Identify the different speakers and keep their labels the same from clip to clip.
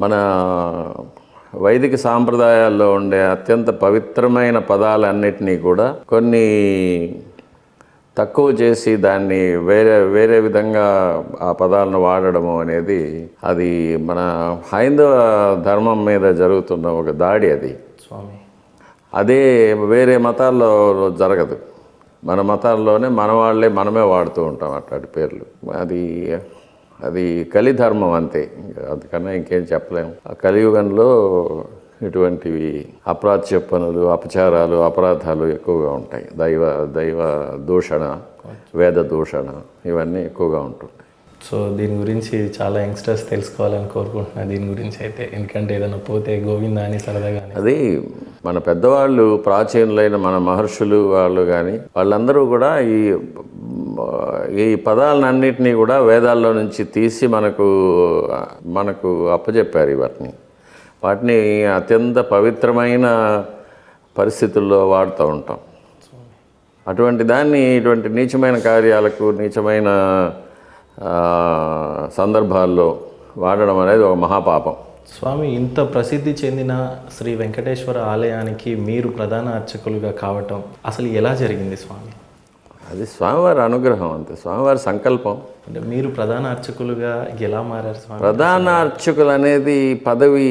Speaker 1: మన వైదిక సాంప్రదాయాల్లో ఉండే అత్యంత పవిత్రమైన పదాలన్నిటినీ కూడా కొన్ని తక్కువ చేసి దాన్ని వేరే వేరే విధంగా ఆ పదాలను వాడడము అనేది అది మన హైందవ ధర్మం మీద జరుగుతున్న ఒక దాడి అది.
Speaker 2: స్వామి.
Speaker 1: అదే వేరే మతాల్లో జరగదు. మన మతాల్లోనే మన వాళ్ళే మనమే వాడుతూ ఉంటాం అట్లాంటి పేర్లు. అది అది కలిధర్మం అంతే. అందుకన్నా ఇంకేం చెప్పలేము. ఆ కలియుగంలో ఇటువంటివి అప్రాచ్య పనులు అపచారాలు అపరాధాలు ఎక్కువగా ఉంటాయి. దైవ దైవ దూషణ వేద దూషణ ఇవన్నీ ఎక్కువగా ఉంటుంటాయి.
Speaker 2: సో దీని గురించి చాలా యంగ్స్టర్స్ తెలుసుకోవాలని కోరుకుంటున్నా. దీని గురించి అయితే ఎందుకంటే ఏదైనా పోతే గోవిందా అని సరదాగా.
Speaker 1: అది మన పెద్దవాళ్ళు ప్రాచీనులైన మన మహర్షులు వాళ్ళు కానీ వాళ్ళందరూ కూడా ఈ ఈ పదాలన్నింటినీ కూడా వేదాల్లో నుంచి తీసి మనకు మనకు అప్పచెప్పారు వాటిని. వాటిని అత్యంత పవిత్రమైన పరిస్థితుల్లో వాడుతూ ఉంటాం. అటువంటి దాన్ని ఇటువంటి నీచమైన కార్యాలకు నీచమైన సందర్భాల్లో వాడడం అనేది ఒక మహాపాపం.
Speaker 2: స్వామి ఇంత ప్రసిద్ధి చెందిన శ్రీ వెంకటేశ్వర ఆలయానికి మీరు ప్రధాన అర్చకులుగా కావటం అసలు ఎలా జరిగింది స్వామి?
Speaker 1: అది స్వామివారి అనుగ్రహం అంతే. స్వామివారి సంకల్పం.
Speaker 2: అంటే మీరు ప్రధాన అర్చకులుగా ఎలా మారారు స్వామి?
Speaker 1: ప్రధాన అర్చకులు అనేది పదవి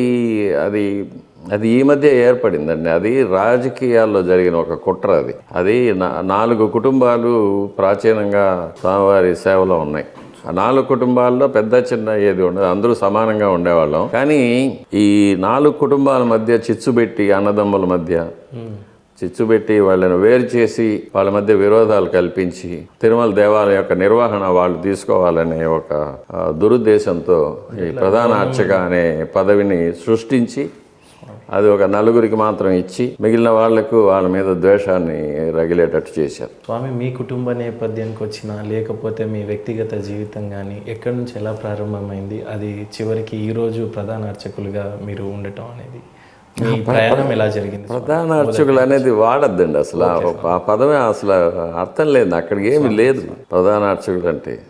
Speaker 1: అది అది ఈ మధ్య ఏర్పడిందండి. అది రాజకీయాల్లో జరిగిన ఒక కుట్ర అది. అది నాలుగు కుటుంబాలు ప్రాచీనంగా స్వామివారి సేవలో ఉన్నాయి. ఆ నాలుగు కుటుంబాల్లో పెద్ద చిన్న ఏది ఉండదు అందరూ సమానంగా ఉండేవాళ్ళం. కానీ ఈ నాలుగు కుటుంబాల మధ్య చిచ్చు పెట్టి అన్నదమ్ముల మధ్య చిచ్చు పెట్టి వాళ్ళని వేరు చేసి వాళ్ళ మధ్య విరోధాలు కల్పించి తిరుమల దేవాలయం యొక్క నిర్వహణ వాళ్ళు తీసుకోవాలనే ఒక దురుద్దేశంతో ఈ ప్రధాన అర్చక అనే పదవిని సృష్టించి అది ఒక నలుగురికి మాత్రం ఇచ్చి మిగిలిన వాళ్ళకు వాళ్ళ మీద ద్వేషాన్ని రగిలేటట్టు చేశారు.
Speaker 2: స్వామి మీ కుటుంబ నేపథ్యానికి వచ్చిన లేకపోతే మీ వ్యక్తిగత జీవితం కానీ ఎక్కడి నుంచి ఎలా ప్రారంభమైంది? అది చివరికి ఈ రోజు ప్రధాన అర్చకులుగా మీరు ఉండటం అనేది. ప్రయాణం ఎలా జరిగింది?
Speaker 1: ప్రధాన అర్చకులు అనేది వాడద్దండి అసలు ఆ- పదమే అసలు అర్థం లేదు అక్కడికి ఏమి లేదు. ప్రధాన అర్చకులు అంటే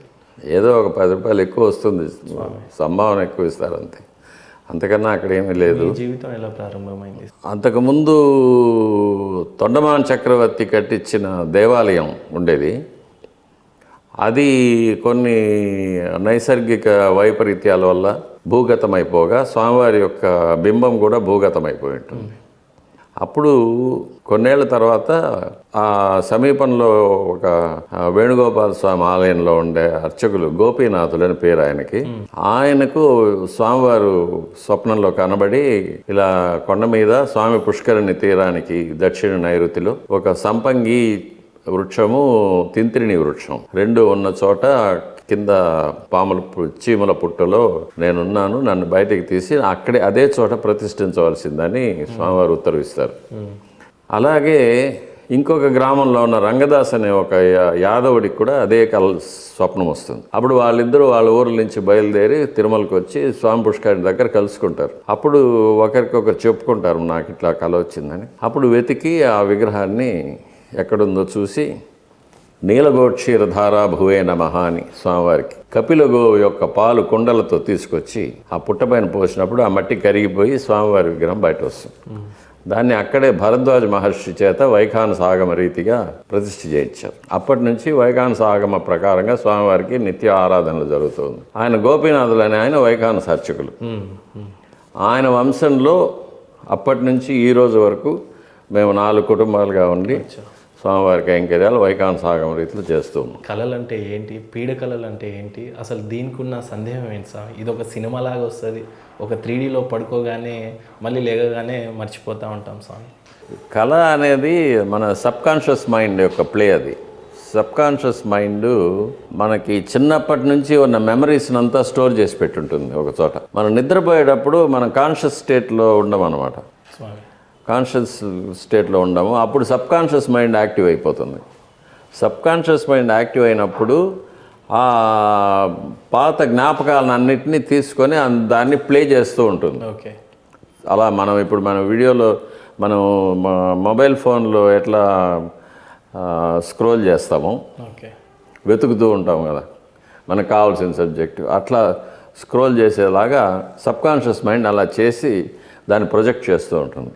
Speaker 1: ఏదో ఒక పది రూపాయలు ఎక్కువ వస్తుంది సంభావన ఎక్కువ ఇస్తారు అంతే. అంతకన్నా అక్కడ ఏమీ లేదు.
Speaker 2: జీవితం ఎలా ప్రారంభమైంది?
Speaker 1: అంతకుముందు తొండమాన్ చక్రవర్తి కట్టించిన దేవాలయం ఉండేది. అది కొన్ని నైసర్గిక వైపరీత్యాల వల్ల భూగతమైపోగా స్వామివారి యొక్క బింబం కూడా భూగతమైపోయి ఉంటుంది అప్పుడు కొన్నేళ్ళ తర్వాత ఆ సమీపంలో ఒక వేణుగోపాల స్వామి ఆలయంలో ఉండే అర్చకులు గోపీనాథులని అని పేరు ఆయనకి. ఆయనకు స్వామివారు స్వప్నంలో కనబడి ఇలా కొండ మీద స్వామి పుష్కరిణి తీరానికి దక్షిణ నైరుతిలో ఒక సంపంగి వృక్షము తింత్రిణి వృక్షం. రెండు ఉన్న చోట కింద పాముల పు- చీమల పుట్టలో నేనున్నాను నన్ను బయటికి తీసి అక్కడే అదే చోట ప్రతిష్ఠించవలసిందని స్వామివారు ఉత్తర్విస్తారు. అలాగే ఇంకొక గ్రామంలో ఉన్న రంగదాస్ అనే ఒక యాదవుడికి కూడా అదే కల స్వప్నం వస్తుంది. అప్పుడు వాళ్ళిద్దరూ వాళ్ళ ఊర్ల నుంచి బయలుదేరి తిరుమలకి వచ్చి స్వామి పుష్కరి దగ్గర కలుసుకుంటారు. అప్పుడు ఒకరికొకరు చెప్పుకుంటారు నాకు ఇట్లా కల వచ్చిందని. అప్పుడు వెతికి ఆ విగ్రహాన్ని ఎక్కడుందో చూసి నీలగోక్షీరధారా భువే నమః అని స్వామివారికి కపిలగో యొక్క పాలు కుండలతో తీసుకొచ్చి ఆ పుట్టపైన పోసినప్పుడు ఆ మట్టి కరిగిపోయి స్వామివారి విగ్రహం బయట వస్తుంది దాన్ని అక్కడే భరద్వాజ మహర్షి చేత వైఖానస ఆగమ రీతిగా ప్రతిష్ఠ చేయించారు. అప్పటి నుంచి వైఖానస ఆగమ ప్రకారంగా స్వామివారికి నిత్య ఆరాధనలు జరుగుతుంది. ఆయన గోపీనాథులు అనే ఆయన వైఖానస అర్చకులు ఆయన వంశంలో అప్పటి నుంచి ఈ రోజు వరకు మేము నాలుగు కుటుంబాలుగా ఉండి స్వామివారి కైంకర్యాలు వైకాన్ సాగం రీతిలో చేస్తూ ఉన్నాం.
Speaker 2: కళలు అంటే ఏంటి? పీడ కళలు అంటే ఏంటి? అసలు దీనికి ఉన్న సందేహం ఏంటి సార్? ఇది ఒక సినిమా లాగా వస్తుంది. ఒక త్రీడీలో పడుకోగానే మళ్ళీ లేగగానే మర్చిపోతూ ఉంటాం స్వామి.
Speaker 1: కళ అనేది మన సబ్ కాన్షియస్ మైండ్ యొక్క ప్లే అది. సబ్ కాన్షియస్ మైండ్ మనకి చిన్నప్పటి నుంచి ఉన్న మెమరీస్ని అంతా స్టోర్ చేసి పెట్టుంటుంది ఒక చోట. మనం నిద్రపోయేటప్పుడు మనం కాన్షియస్ స్టేట్లో ఉండం అనమాట
Speaker 2: స్వామి.
Speaker 1: కాన్షియస్ స్టేట్లో ఉండము. అప్పుడు సబ్ కాన్షియస్ మైండ్ యాక్టివ్ అయిపోతుంది. సబ్ కాన్షియస్ మైండ్ యాక్టివ్ అయినప్పుడు ఆ పాత జ్ఞాపకాలను అన్నిటినీ తీసుకొని దాన్ని ప్లే చేస్తూ ఉంటుంది.
Speaker 2: ఓకే.
Speaker 1: అలా మనం ఇప్పుడు మన వీడియోలో మనం మొబైల్ ఫోన్లో ఎట్లా స్క్రోల్ చేస్తామో
Speaker 2: ఓకే.
Speaker 1: వెతుకుతూ ఉంటాం కదా. మనకు కావాల్సిన సబ్జెక్టు. అట్లా స్క్రోల్ చేసేలాగా సబ్కాన్షియస్ మైండ్ అలా చేసి దాన్ని ప్రొజెక్ట్ చేస్తూ ఉంటుంది.